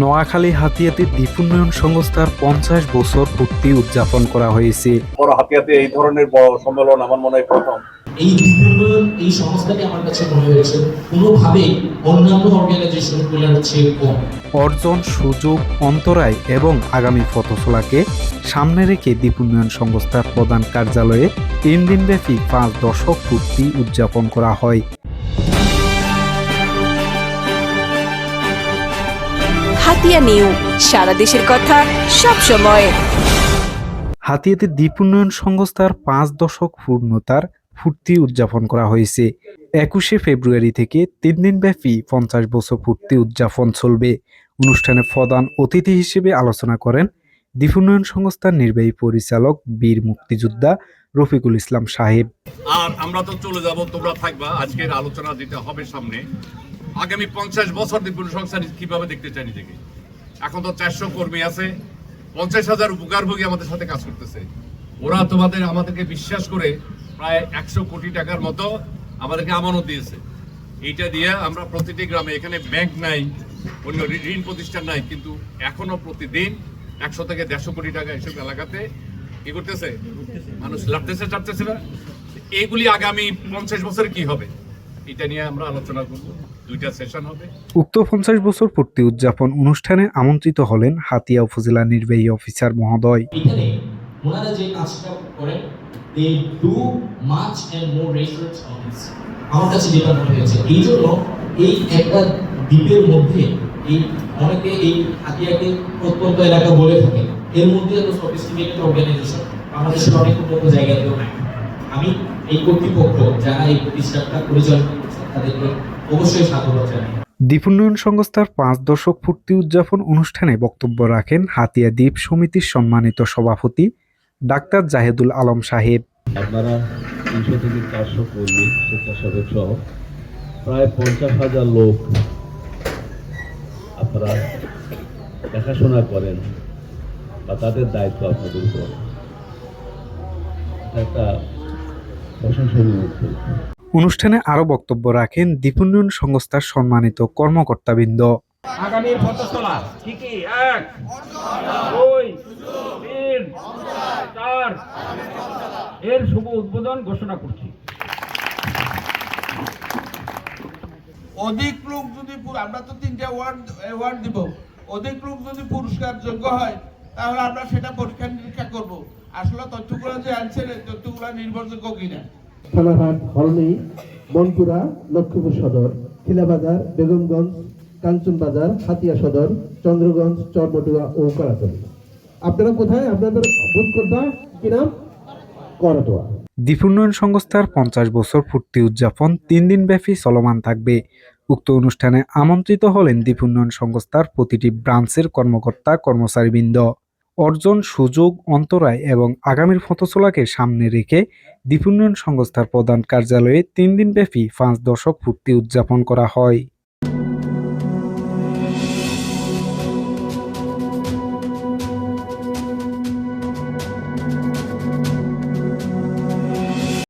নোয়াখালী হাতিয়াতে দ্বীপ উন্নয়ন সংস্থার পঞ্চাশ বছর পূর্তি উদযাপন করা হয়েছে। বড় হাতিয়াতে এই ধরনের বড় সম্মেলন আমার মনে হয় প্রথম। এই উন্নয়ন এই সংস্থাটি আমার কাছে মনে হয়েছে কোনোভাবেই অন্যান্য অর্গানাইজেশনগুলোর চেয়ে কম। অর্জন সুযোগ অন্তরায় এবং আগামী পথচলাকে সামনে রেখে দ্বীপ উন্নয়ন সংস্থার প্রধান কার্যালয়ে তিন দিনব্যাপী পাঁচ দশক পূর্তি উদযাপন করা হয়। হাতিয়া নিউ। সারা দেশের কথা সব সময় হাতিয়াতে দ্বীপ উন্নয়ন সংস্থার পাঁচ দশক পূর্ণতার ফুর্তি উদযাপন করা হয়েছে। একুশে ফেব্রুয়ারি থেকে তিন দিনব্যাপী পঞ্চাশ বছর ফুর্তি উদযাপন চলবে। অনুষ্ঠানে প্রধান অতিথি হিসেবে আলোচনা করেন দ্বীপ উন্নয়ন সংস্থার নির্বাহী পরিচালক বীর মুক্তিযোদ্ধা রফিকুল ইসলাম সাহেব। আর আমরা তো চলে যাব তোমরা থাকবা। আজকের আলোচনা যেটা হবে সামনে আগামী পঞ্চাশ বছর বিপুল সংস্থান কীভাবে দেখতে চাই নিজেকে? এখন তো চারশো কর্মী আছে, পঞ্চাশ হাজার উপকারভোগী আমাদের সাথে কাজ করতেছে। ওরা তোমাদের আমাদেরকে বিশ্বাস করে প্রায় একশো কোটি টাকার মতো আমাদেরকে আমানত দিয়েছে। এইটা দিয়ে আমরা প্রতিটি গ্রামে, এখানে ব্যাংক নাই, অন্য ঋণ প্রতিষ্ঠান নাই, কিন্তু এখনও প্রতিদিন একশো থেকে দেড়শো কোটি টাকা এসব এলাকাতে কি করতেছে। মানুষ লাটতেছে চাটতেছে না। এইগুলি আগামী পঞ্চাশ বছরে কি হবে? এটা নিয়ে আমরা আলোচনা করব। দুইটা সেশন হবে। উক্ত পঞ্চাশ বছর পূর্তি উদযাপন অনুষ্ঠানে আমন্ত্রিত হলেন হাতিয়া উপজেলা নির্বাহী অফিসার মহোদয়। এখানে ওনারা যে কাজটা করেন they do much and more research on this আমার কাছে যেটা মনে হয়েছে এই জন্য এই একটা দ্বীপের মধ্যে এই অনেকে এই হাতিয়াকে প্রত্যন্ত এলাকা বলে থাকে। এর মধ্যে এত সফিস্টিকেটেড অর্গানাইজেশন বাংলাদেশের অনেক উন্নত জায়গাতেও নাই। আমি এই কর্তৃপক্ষ যারা এই প্রতিষ্ঠানটা পরিচালনা তাদেরকে অবশ্যই সাধুবাদ জানাই। দ্বীপ উন্নয়ন সংস্থার পাঁচ দশক পূর্তি উদযাপন অনুষ্ঠানে বক্তব্য রাখেন হাতিয়া দ্বীপ সমিতির সম্মানিত সভাপতি ডাক্তার জাহেদুল আলম সাহেব। আপনারা তিনশো থেকে চারশো কর্মী স্বেচ্ছাসেবক সহ প্রায় পঞ্চাশ হাজার লোক আপনারা দেখাশোনা করেন বা তাদের দায়িত্ব আপনাদের উপর। একটা প্রশংসনীয় উদ্যোগ। অনুষ্ঠানে আরও বক্তব্য রাখেন দ্বীপ উন্নয়ন সংস্থার সম্মানিত কর্মকর্তাবৃন্দ। আগামীর পথচলা কি কি এক দুই তিন চার এর শুভ উদ্বোধন ঘোষণা করছি। অধিক লোক যদি আমরা তো তিনটা অ্যাওয়ার্ড অ্যাওয়ার্ড দিব। অধিক লোক যদি পুরস্কার যোগ্য হয় তাহলে আমরা সেটা পরীক্ষা নিরীক্ষা করব। আসলে তথ্যগুলো যে আনছেন এই তথ্যগুলো নির্ভরযোগ্য কিনা? থানাঘাট হলনি, মনপুরা, লক্ষ্মীপুর সদর, খিলাবাজার, বেগমগঞ্জ, কাঞ্চনবাজার, হাতিয়া সদর, চন্দ্রগঞ্জ, চরমটুয়া ও করাতলি আপনারা কোথায়? আপনাদের বুথ কোথায় কি নাম? করটোয়া দ্বীপ উন্নয়ন সংস্থার পঞ্চাশ বছর পূর্তি উদযাপন তিন দিনব্যাপী চলমান থাকবে। উক্ত অনুষ্ঠানে আমন্ত্রিত হলেন দ্বীপ উন্নয়ন সংস্থার প্রতিটি ব্রাঞ্চের কর্মকর্তা কর্মচারীবৃন্দ অর্জন, সুযোগ, অন্তরায় এবং আগামীর পথচলাকে সামনে রেখে দ্বীপ উন্নয়ন সংস্থার প্রধান কার্যালয়ে তিন দিনব্যাপী পাঁচ দশক পূর্তি উদযাপন করা হয়।